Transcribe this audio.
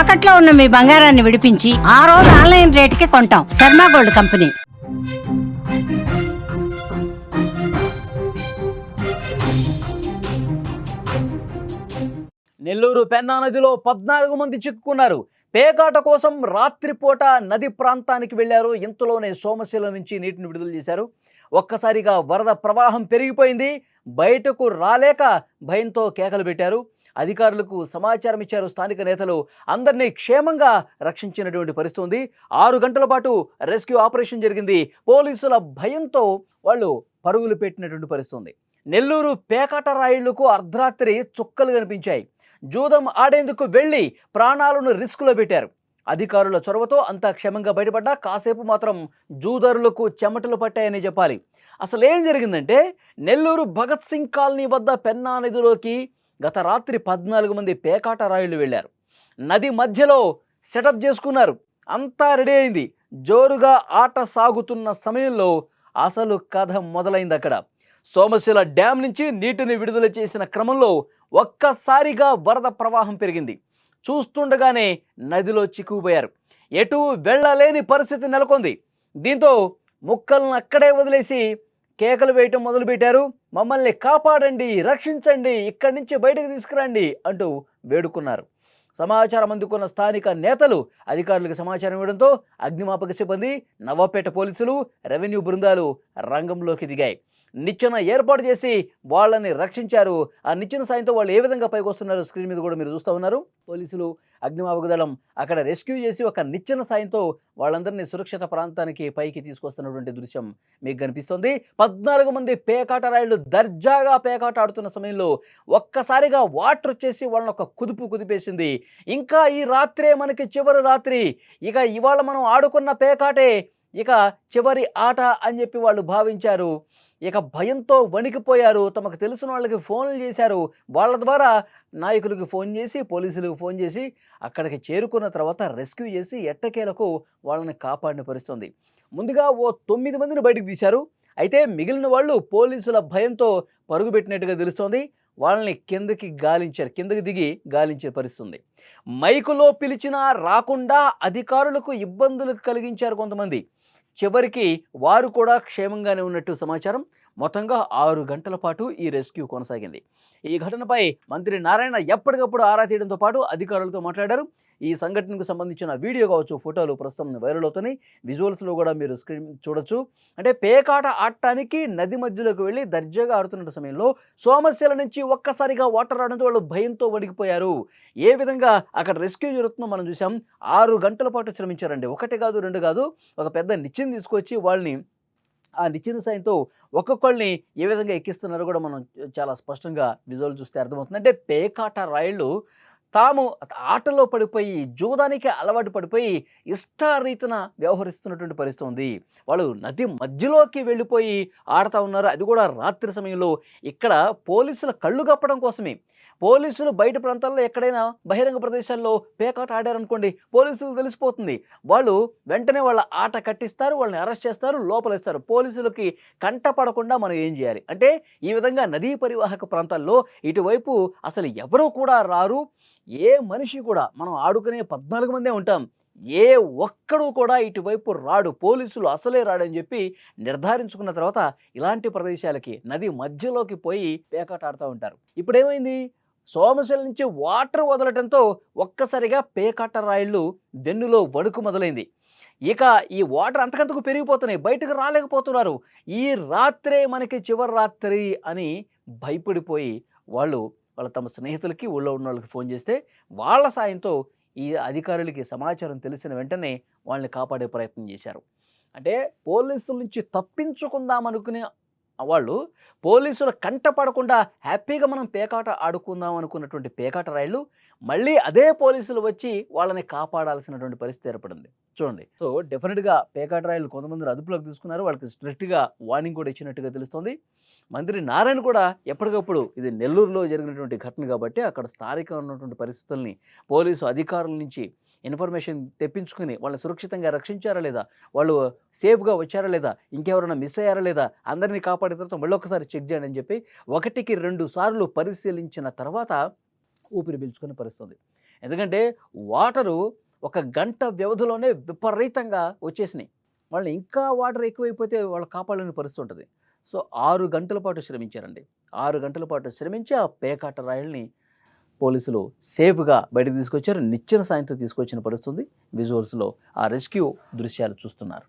తాకట్లో ఉన్న మీ బంగారాన్ని విడిపించి ఆ రోజు ఆన్లైన్ రేటుకి కొంటాం. Sharma gold company. Nellore Penna నదిలో పద్నాలుగు మంది చిక్కుకున్నారు. పేకాట కోసం రాత్రిపూట నది ప్రాంతానికి వెళ్ళారు ఇంతలోనే సోమశిల నుంచి నీటిని విడుదల చేశారు. ఒక్కసారిగా వరద ప్రవాహం పెరిగిపోయింది. బయటకు రాలేక భయంతో కేకలు పెట్టారు. అధికారులకు సమాచారం ఇచ్చారు స్థానిక నేతలు. అందరినీ క్షేమంగా రక్షించినటువంటి పరిస్థితి ఉంది ఆరు గంటల పాటు రెస్క్యూ ఆపరేషన్ జరిగింది. పోలీసుల భయంతో వాళ్ళు పరుగులు పెట్టినటువంటి పరిస్థితి ఉంది నెల్లూరు పేకాట రాయిళ్ళకు అర్ధరాత్రి చుక్కలు కనిపించాయి. జూదం ఆడేందుకు వెళ్ళి ప్రాణాలను రిస్కులో పెట్టారు. అధికారుల చొరవతో అంతా క్షేమంగా బయటపడ్డా. కాసేపు మాత్రం జూదరులకు చెమటలు పట్టాయని చెప్పాలి. అసలు ఏం జరిగిందంటే నెల్లూరు భగత్ సింగ్ కాలనీ వద్ద పెన్నా నదిలోకి గత రాత్రి పద్నాలుగు మంది పేకాట రాయుళ్ళు వెళ్ళారు. నది మధ్యలో సెటప్ చేసుకున్నారు. అంతా రెడీ అయింది. జోరుగా ఆట సాగుతున్న సమయంలో అసలు కథ మొదలైంది అక్కడ. సోమశిల డ్యాం నుంచి నీటిని విడుదల చేసిన క్రమంలో ఒక్కసారిగా వరద ప్రవాహం పెరిగింది. చూస్తుండగానే నదిలో చిక్కుపోయారు ఎటు వెళ్ళలేని పరిస్థితి నెలకొంది. దీంతో ముక్కలను అక్కడే వదిలేసి కేకలు వేయటం మొదలుపెట్టారు. మమ్మల్ని కాపాడండి రక్షించండి ఇక్కడి నుంచి బయటకు తీసుకురండి అంటూ వేడుకున్నారు. సమాచారం అందుకున్న స్థానిక నేతలు అధికారులకు సమాచారం ఇవ్వడంతో అగ్నిమాపక సిబ్బంది నవ్వపేట పోలీసులు రెవెన్యూ బృందాలు రంగంలోకి దిగాయి. నిచ్చెన ఏర్పాటు చేసి వాళ్ళని రక్షించారు. ఆ నిచ్చెన సాయంతో వాళ్ళు ఏ విధంగా పైకి వస్తున్నారో స్క్రీన్ మీద కూడా మీరు చూస్తూ ఉన్నారు. పోలీసులు అగ్నిమాపక దళం అక్కడ రెస్క్యూ చేసి ఒక నిచ్చెన సాయంతో వాళ్ళందరినీ సురక్షిత ప్రాంతానికి పైకి తీసుకొస్తున్నటువంటి దృశ్యం మీకు కనిపిస్తోంది. పద్నాలుగు మంది పేకాట రాయిళ్ళు దర్జాగా పేకాట ఆడుతున్న సమయంలో ఒక్కసారిగా వాటర్ వచ్చేసి వాళ్ళని ఒక కుదుపు కుదిపేసింది. ఇంకా ఈ రాత్రే మనకి చివరి రాత్రి. ఇక ఇవాళ మనం ఆడుకున్న పేకాటే ఇక చివరి ఆట అని చెప్పి వాళ్ళు భావించారు. ఇక భయంతో వణికిపోయారు. తమకు తెలిసిన వాళ్ళకి ఫోన్లు చేశారు. వాళ్ళ ద్వారా నాయకులకు ఫోన్ చేసి పోలీసులకు ఫోన్ చేసి అక్కడికి చేరుకున్న తర్వాత రెస్క్యూ చేసి ఎట్టకేలకు వాళ్ళని కాపాడిన పరిస్థితుంది. ముందుగా ఓ తొమ్మిది మందిని బయటకు తీశారు. అయితే మిగిలిన వాళ్ళు పోలీసుల భయంతో పరుగుపెట్టినట్టుగా తెలుస్తోంది. వాళ్ళని కిందకి గాలించారు కిందకి దిగి గాలించే పరిస్థితుంది. మైకులో పిలిచినా రాకుండా అధికారులకు ఇబ్బందులు కలిగించారు కొంతమంది. చివరికి వారు కూడా క్షేమంగానే ఉన్నట్టు సమాచారం. మొత్తంగా ఆరు గంటల పాటు ఈ రెస్క్యూ కొనసాగింది. ఈ ఘటనపై మంత్రి నారాయణ ఎప్పటికప్పుడు ఆరా తీయడంతో పాటు అధికారులతో మాట్లాడారు. ఈ సంఘటనకు సంబంధించిన వీడియో కావచ్చు ఫోటోలు ప్రస్తుతం వైరల్ అవుతున్నాయి. విజువల్స్లో కూడా మీరు స్క్రీన్ చూడొచ్చు. అంటే పేకాట ఆడటానికి నది మధ్యలోకి వెళ్ళి దర్జాగా ఆడుతున్న సమయంలో సోమశీల నుంచి ఒక్కసారిగా వాటర్ రావడంతో వాళ్ళు భయంతో వణికిపోయారు. ఏ విధంగా అక్కడ రెస్క్యూ జరుగుతుందో మనం చూసాం ఆరు గంటల పాటు శ్రమించారండి. ఒకటి కాదు రెండు కాదు ఒక పెద్ద నిచ్చెన తీసుకొచ్చి వాళ్ళని ఆ నిచ్చెన సాయంతో ఒక్కొక్కళ్ళని ఏ విధంగా ఎక్కిస్తున్నారో కూడా మనం చాలా స్పష్టంగా విజువల్ చూస్తే అర్థమవుతుంది. అంటే పేకాట రాయళ్ళు తాము ఆటలో పడిపోయి జూదానికి అలవాటు పడిపోయి ఇష్టారీతిన వ్యవహరిస్తున్నటువంటి పరిస్థితి ఉంది. వాళ్ళు నది మధ్యలోకి వెళ్ళిపోయి ఆడుతూ ఉన్నారు. అది కూడా రాత్రి సమయంలో. ఇక్కడ పోలీసుల కళ్ళు కప్పడం కోసమే. పోలీసులు బయట ప్రాంతాల్లో ఎక్కడైనా బహిరంగ ప్రదేశాల్లో పేకాట ఆడారనుకోండి పోలీసులకు తెలిసిపోతుంది. వాళ్ళు వెంటనే వాళ్ళ ఆట కట్టిస్తారు వాళ్ళని అరెస్ట్ చేస్తారు లోపలిస్తారు. పోలీసులకి కంట పడకుండా మనం ఏం చేయాలి? అంటే ఈ విధంగా నదీ పరివాహక ప్రాంతాల్లో ఇటువైపు అసలు ఎవరూ కూడా రారు. ఏ మనిషి కూడా మనం ఆడుకునే పద్నాలుగు మందే ఉంటాం. ఏ ఒక్కడు కూడా ఇటువైపు రాడు. పోలీసులు అసలే రాడని చెప్పి నిర్ధారించుకున్న తర్వాత ఇలాంటి ప్రదేశాలకి నది మధ్యలోకి పోయి పేకాట ఆడుతూ ఉంటారు. ఇప్పుడేమైంది? సోమశిల నుంచి వాటర్ వదలటంతో ఒక్కసారిగా పేకాట రాయిళ్ళు వెన్నులో వణుకు మొదలైంది. ఇక ఈ వాటర్ అంతకంతకు పెరిగిపోతున్నాయి. బయటకు రాలేకపోతున్నారు. ఈ రాత్రే మనకి చివరి రాత్రి అని భయపడిపోయి వాళ్ళు వాళ్ళ తమ స్నేహితులకి ఊళ్ళో ఉన్న వాళ్ళకి ఫోన్ చేస్తే వాళ్ళ సాయంతో ఈ అధికారులకి సమాచారం తెలిసిన వెంటనే వాళ్ళని కాపాడే ప్రయత్నం చేశారు. అంటే పోలీసుల నుంచి తప్పించుకుందాం అనుకునే వాళ్ళు పోలీసుల కంట పడకుండా హ్యాపీగా మనం పేకాట ఆడుకుందాం అనుకున్నటువంటి పేకాట రైళ్ళు మళ్ళీ అదే పోలీసులు వచ్చి వాళ్ళని కాపాడాల్సినటువంటి పరిస్థితి ఏర్పడింది. చూడండి. సో డెఫినెట్గా పేకాట రాయలు కొంతమందిని అదుపులోకి తీసుకున్నారు. వాళ్ళకి స్ట్రిక్ట్గా వార్నింగ్ కూడా ఇచ్చినట్టుగా తెలుస్తుంది. మంత్రి నారాయణ కూడా ఎప్పటికప్పుడు ఇది నెల్లూరులో జరిగినటువంటి ఘటన కాబట్టి అక్కడ స్థానికంగా ఉన్నటువంటి పరిస్థితుల్ని పోలీసు అధికారుల నుంచి ఇన్ఫర్మేషన్ తెప్పించుకుని వాళ్ళని సురక్షితంగా రక్షించారా లేదా? వాళ్ళు సేఫ్గా వచ్చారా లేదా? ఇంకెవరైనా మిస్ అయ్యారా లేదా? అందరినీ కాపాడిన తర్వాత మళ్ళీ ఒకసారి చెక్ చేయండి అని చెప్పి ఒకటికి రెండు సార్లు పరిశీలించిన తర్వాత ఊపిరి పీల్చుకునే పరిస్థితుంది. ఎందుకంటే వాటరు ఒక గంట వ్యవధిలోనే విపరీతంగా వచ్చేసినాయి. వాళ్ళని ఇంకా వాటర్ ఎక్కువైపోతే వాళ్ళు కాపాడలేని పరిస్థితి ఉంటుంది. సో ఆరు గంటల పాటు శ్రమించారండి. ఆరు గంటల పాటు శ్రమించి ఆ పేకాట రాయల్ని పోలీసులు సేఫ్గా బయటకు తీసుకొచ్చారు. నిచ్చిన సాయంత్రం తీసుకొచ్చిన పరిస్థితుంది. విజువల్స్లో ఆ రెస్క్యూ దృశ్యాలు చూస్తున్నారు.